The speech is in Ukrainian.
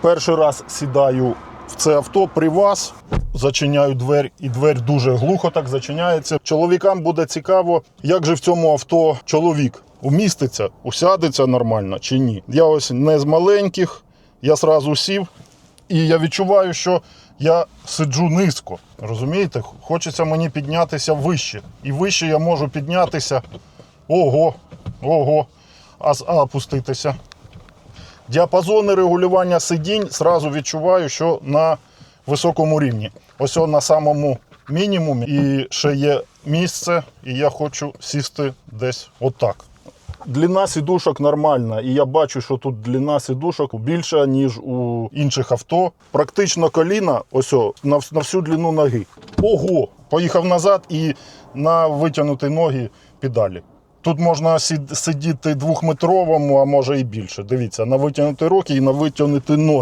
Перший раз сідаю в це авто при вас, зачиняю двері, і двері дуже глухо так зачиняється. Чоловікам буде цікаво, як же в цьому авто чоловік уміститься, усядеться нормально чи ні. Я ось не з маленьких, я сразу сів, і я відчуваю, що я сиджу низько. Розумієте? Хочеться мені піднятися вище. І вище я можу піднятися. Ого, ого, а, опуститися. Діапазони регулювання сидінь сразу відчуваю, що на високому рівні. Ось на самому мінімумі. І ще є місце, і я хочу сісти десь отак. Длина сідушок нормальна, і я бачу, що тут длина сідушок більша, ніж у інших авто. Практично коліна, ось на всю длину ноги. Ого! Поїхав назад і на витягнуті ноги педалі. Тут можна сидіти двохметровому, а може і більше. Дивіться, на витягнуті руки і на витягнуті ноги.